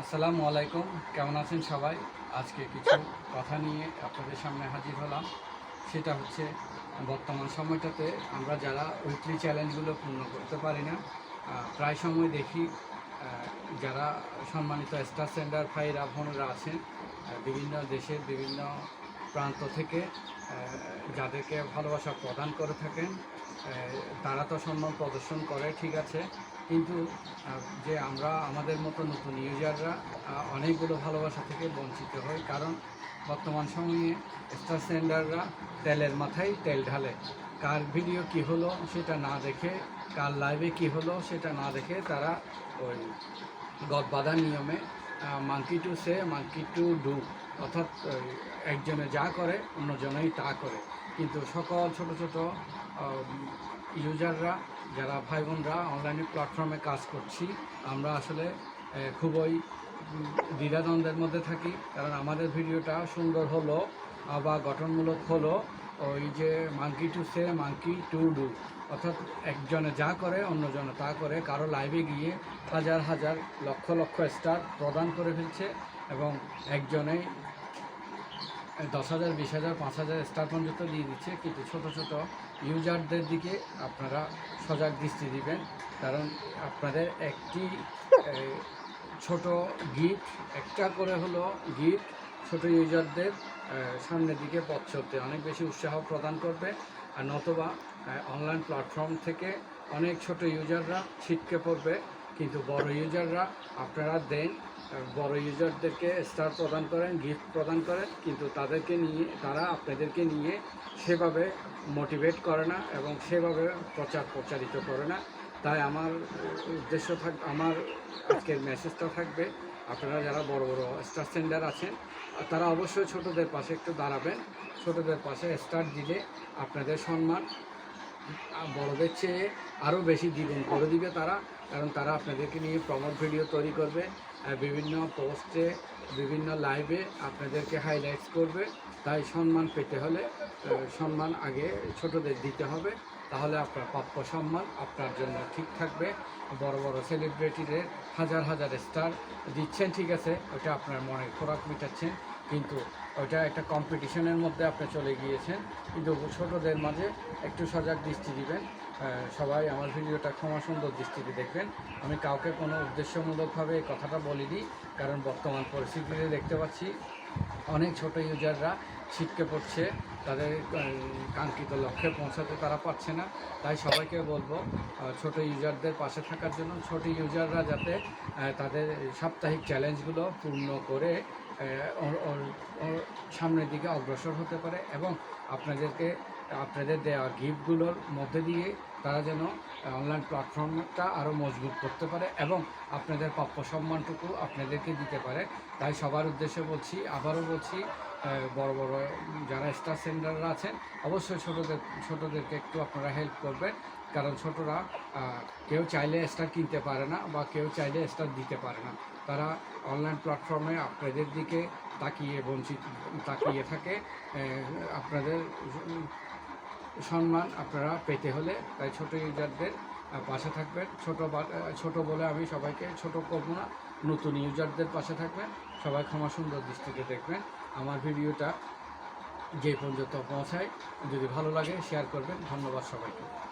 আসসালামু আলাইকুম। কেমন আছেন সবাই? আজকে কিছু কথা নিয়ে আপনাদের সামনে হাজির হলাম। সেটা হচ্ছে, বর্তমান সময়টাতে আমরা যারা উইকলি চ্যালেঞ্জগুলো পূর্ণ করতে পারি না প্রায় সময় দেখি যারা সম্মানিত স্টার সেন্ডার ভাইরা বোনরা আছেন বিভিন্ন দেশের বিভিন্ন প্রান্ত থেকে যাদেরকে ভালোবাসা প্রদান করে থাকেন তারা তো সম্মান প্রদর্শন করে, ঠিক আছে। কিন্তু যে আমরা, আমাদের মতো নতুন ইউজাররা অনেকগুলো ভালোবাসা থেকে বঞ্চিত হই কারণ, বর্তমান সময়ে স্টার সেন্ডাররা তেলের মাথায় তেল ঢালে। কার ভিডিও কি হলো, সেটা না দেখে, কার লাইভে কি হলো, সেটা না দেখে তারা ওই গদবাধা নিয়মে monkey to see monkey to do অর্থাৎ একজনে যা করে, অন্যজনেই তা করে। কিন্তু সকল ছোট ছোট ইউজাররা, যারা ভাই বোনরা অনলাইনে প্ল্যাটফর্মে কাজ করছি, আমরা আসলে খুবই দ্বিধাদ্বন্দ্বের মধ্যে থাকি। কারণ আমাদের ভিডিওটা সুন্দর হলো বা গঠনমূলক হলো ওই যে monkey to see monkey to do অর্থাৎ একজনে যা করে, অন্যজনে তা করে। কারও লাইভে গিয়ে হাজার হাজার, লক্ষ লক্ষ স্টার প্রদান করে ফেলছে এবং একজনেই দশ হাজার, বিশ হাজার, পাঁচ হাজার স্টার পর্যন্ত দিয়ে দিচ্ছে, কিন্তু ছোট ছোট ইউজারদের দিকে আপনারা সজাগ দৃষ্টি দিবেন। কারণ আপনাদের একটি ছোট গিফট একটা করে হলো গিফট ছোট ইউজারদের সামনের দিকে পথ চলতে। অনেক বেশি উৎসাহ প্রদান করবে। আর নতবা অনলাইন প্ল্যাটফর্ম থেকে অনেক ছোট ইউজাররা ছিটকে পড়বে। কিন্তু বড় ইউজাররা আপনারা দেন বড় ইউজারদেরকে স্টার প্রদান করেন গিফট প্রদান করেন, কিন্তু তাদেরকে নিয়ে, তারা আপনাদেরকে নিয়ে সেভাবে মোটিভেট করে না এবং সেভাবে প্রচার প্রচারিত করে না। তাই আমার উদ্দেশ্য থাক, আমার আজকের মেসেজটা থাকবে, আপনারা যারা বড় বড় স্টার সেন্ডার আছেন, তারা অবশ্যই ছোটদের পাশে একটু দাঁড়াবেন। ছোটদের পাশে স্টার দিলে আপনাদের সম্মান বড়দের চেয়ে আরও বেশি দ্বিগুণ করে দিবে তারা, কারণ তারা আপনাদেরকে নিয়ে প্রমোট ভিডিও তৈরি করবে বিভিন্ন পোস্টে বিভিন্ন লাইভে আপনাদেরকে হাইলাইটস করবে। তাই সম্মান পেতে হলে সম্মান আগে ছোটদের দিতে হবে, তাহলে আপনার প্রাপ্য সম্মান আপনার জন্য ঠিক থাকবে। বড় বড় সেলিব্রিটিদের হাজার হাজার স্টার দিচ্ছেন, ঠিক আছে, ওটা আপনার মনে খোরাক মেটাচ্ছেন। কিন্তু ওটা একটা কম্পিটিশনের মধ্যে আপনি চলে গিয়েছেন। কিন্তু ছোটদের মাঝে একটু সজাগ দৃষ্টি দিবেন। সবাই আমার ভিডিওটা ক্ষমা সুন্দর দৃষ্টিতে দেখবেন। আমি কাউকে কোনো উদ্দেশ্যমূলকভাবে এই কথাটা বলিনি, কারণ বর্তমান পরিস্থিতিতে দেখতে পাচ্ছি অনেক ছোট ইউজাররা ছিটকে পড়ছে। তাদের কাঙ্ক্ষিত লক্ষ্যে পৌঁছাতে তারা পারছে না। তাই সবাইকে বলব ছোট ইউজারদের পাশে থাকার জন্য ছোট ইউজাররা যাতে তাদের সাপ্তাহিক চ্যালেঞ্জগুলো পূর্ণ করে সামনের দিকে অগ্রসর হতে পারে এবং আপনাদেরকে আপনাদের দেওয়া গিফটগুলোর মধ্যে দিয়ে তারা যেন অনলাইন প্ল্যাটফর্মটা আরও মজবুত করতে পারে এবং আপনাদের প্রাপ্য সম্মানটুকু আপনাদেরকে দিতে পারে। তাই সবার উদ্দেশ্যে বলছি, আবারও বলছি বড় বড় যারা স্টার সেন্টাররা আছেন, অবশ্যই ছোটোদের, ছোটোদেরকে একটু আপনারা হেল্প করবেন। কারণ ছোটরা কেউ চাইলে স্টার কিনতে পারে না বা কেউ চাইলে স্টার দিতে পারে না। তারা অনলাইন প্ল্যাটফর্মে আপনাদের দিকে তাকিয়ে বঞ্চিত, তাকিয়ে থাকে। আপনাদের সম্মান আপনারা পেতে হলে তাই ছোটো ইউজারদের পাশে থাকবেন। ছোটো ছোট বলে আমি সবাইকে, ছোট করব না, নতুন ইউজারদের পাশে থাকবেন। সবাই ক্ষমা সুন্দর দৃষ্টিতে দেখবেন। আমার ভিডিওটা যে পর্যন্ত পৌঁছায়, যদি ভালো লাগে শেয়ার করবেন। ধন্যবাদ সবাইকে।